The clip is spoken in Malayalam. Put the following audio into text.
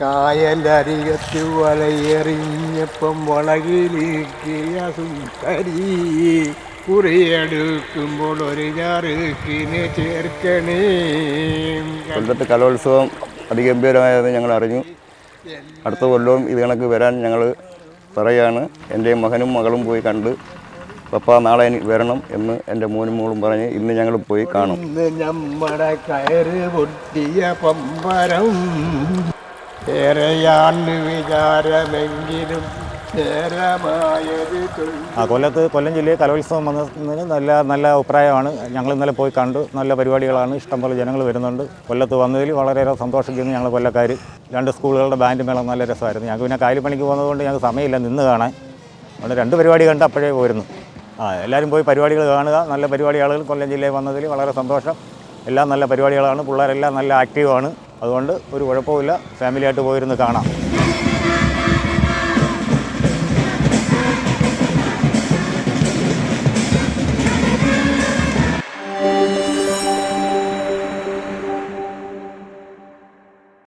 കായലരികത്ത് വലയെറിഞ്ഞപ്പം വളകിലേക്ക് കരി കുറിയെടുക്കുമ്പോൾ ഒരു ചാറുക്കിനെ ചേർക്കണേ. കൊല്ലത്ത് കലോത്സവം അതിഗംഭീരമായത് ഞങ്ങൾ അറിഞ്ഞു. അടുത്ത കൊല്ലവും ഇത് കണക്ക് വരാൻ ഞങ്ങൾ പറയാണ്. എന്റെ മകനും മകളും പോയി കണ്ട് പപ്പ നാളെ വരണം എന്ന് എന്റെ മോനും മോളും പറഞ്ഞ് ഇന്ന് ഞങ്ങൾ പോയി കാണും. നമ്മടെ കയറ് പൊട്ടിയ പമ്പരം. വിചാരമെങ്കിലും ആ കൊല്ലത്ത് കൊല്ലം ജില്ലയിൽ കലോത്സവം വന്നതിന് നല്ല നല്ല അഭിപ്രായമാണ്. ഞങ്ങൾ ഇന്നലെ പോയി കണ്ടു. നല്ല പരിപാടികളാണ്. ഇഷ്ടംപോലെ ജനങ്ങൾ വരുന്നുണ്ട്. കൊല്ലത്ത് വന്നതിൽ വളരെയേറെ സന്തോഷിക്കുന്നു ഞങ്ങൾ കൊല്ലക്കാർ രണ്ട് സ്കൂളുകളുടെ ബാൻഡ് മേളം നല്ല രസമായിരുന്നു. ഞങ്ങൾക്ക് പിന്നെ കാലിപ്പണിക്ക് പോകുന്നതുകൊണ്ട് ഞങ്ങൾക്ക് സമയമില്ല നിന്ന് കാണാൻ. അതുകൊണ്ട് രണ്ട് പരിപാടി കണ്ട് അപ്പോഴേ പോയിരുന്നു ആ എല്ലാവരും പോയി പരിപാടികൾ കാണുക. നല്ല പരിപാടി ആളുകൾ കൊല്ലം ജില്ലയിൽ വന്നതിൽ വളരെ സന്തോഷം. എല്ലാം നല്ല പരിപാടികളാണ്. പിള്ളേരെല്ലാം നല്ല ആക്റ്റീവാണ്. അതുകൊണ്ട് ഒരു കുഴപ്പമില്ല ഫാമിലിയായിട്ട് പോയിരുന്ന് കാണാം.